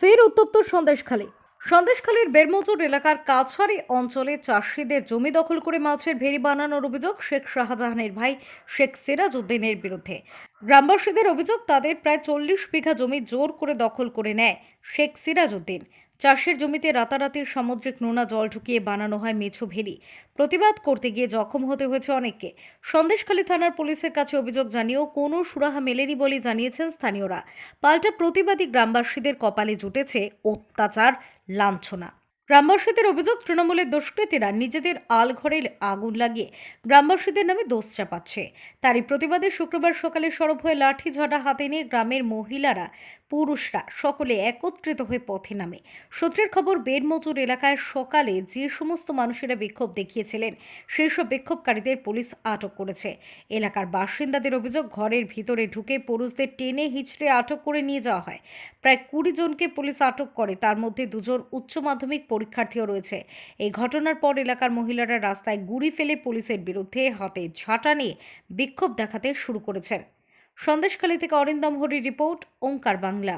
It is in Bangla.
ফের উত্তপ্ত সন্দেশখালী। সন্দেশখালীর বেরমজুর এলাকার কাছারি অঞ্চলে চাষিদের জমি দখল করে মাছের ভেড়ি বানানোর অভিযোগ শেখ শাহজাহানের ভাই শেখ সিরাজ উদ্দিনের বিরুদ্ধে। গ্রামবাসীদের অভিযোগ, তাদের প্রায় চল্লিশ বিঘা জমি জোর করে দখল করে নেয় শেখ সিরাজ উদ্দিন চাষের জমিতে রাতারাতি সামুদ্রিক নোনা জল ঢুকিয়ে বানানো হয় মেছো ভেড়ি প্রতিবাদ করতে গিয়ে জখম হতে হয়েছে অনেককে। সন্দেশখালী থানার পুলিশের কাছে অভিযোগ জানিয়েও কোনো সুরাহা মেলেনি বলে জানিয়েছেন স্থানীয়রা। পাল্টা প্রতিবাদী গ্রামবাসীদের কপালে জুটেছে অত্যাচার, লাঞ্ছনা। গ্রামবাসীদের অভিযোগ, তৃণমূলের দুষ্কৃতীরা নিজেদের আলঘরে আগুন লাগিয়ে গ্রামবাসীদের নামে দোষ চাপাচ্ছে। তারই প্রতিবাদে শুক্রবার সকালে সরব হয়ে লাঠি ঝাঁটা হাতে নিয়ে গ্রামের মহিলারা পুরুষরা সকলে একত্রিত হয়ে পথে নামে। সূত্রের খবর বেরমজুর এলাকায় সকালে যে সমস্ত মানুষেরা বিক্ষোভ দেখিয়েছিলেন, সেই সব বিক্ষোভকারীদের পুলিশ আটক করেছে। এলাকার বাসিন্দাদের অভিযোগ, ঘরের ভিতরে ঢুকে পুরুষদের টেনে হিচড়ে আটক করে নিয়ে যাওয়া হয়। প্রায় কুড়ি জনকে পুলিশ আটক করে, তার মধ্যে দুজন উচ্চ মাধ্যমিক পরীক্ষার্থীও রয়েছে। এই ঘটনার পর এলাকার মহিলারা রাস্তায় গুড়ি ফেলে পুলিশের বিরুদ্ধে হাতে ঝাঁটা নিয়ে বিক্ষোভ দেখাতে শুরু করেছেন। সন্দেশখালী থেকে অরিন্দম হরি রিপোর্ট ওঙ্কার বাংলা।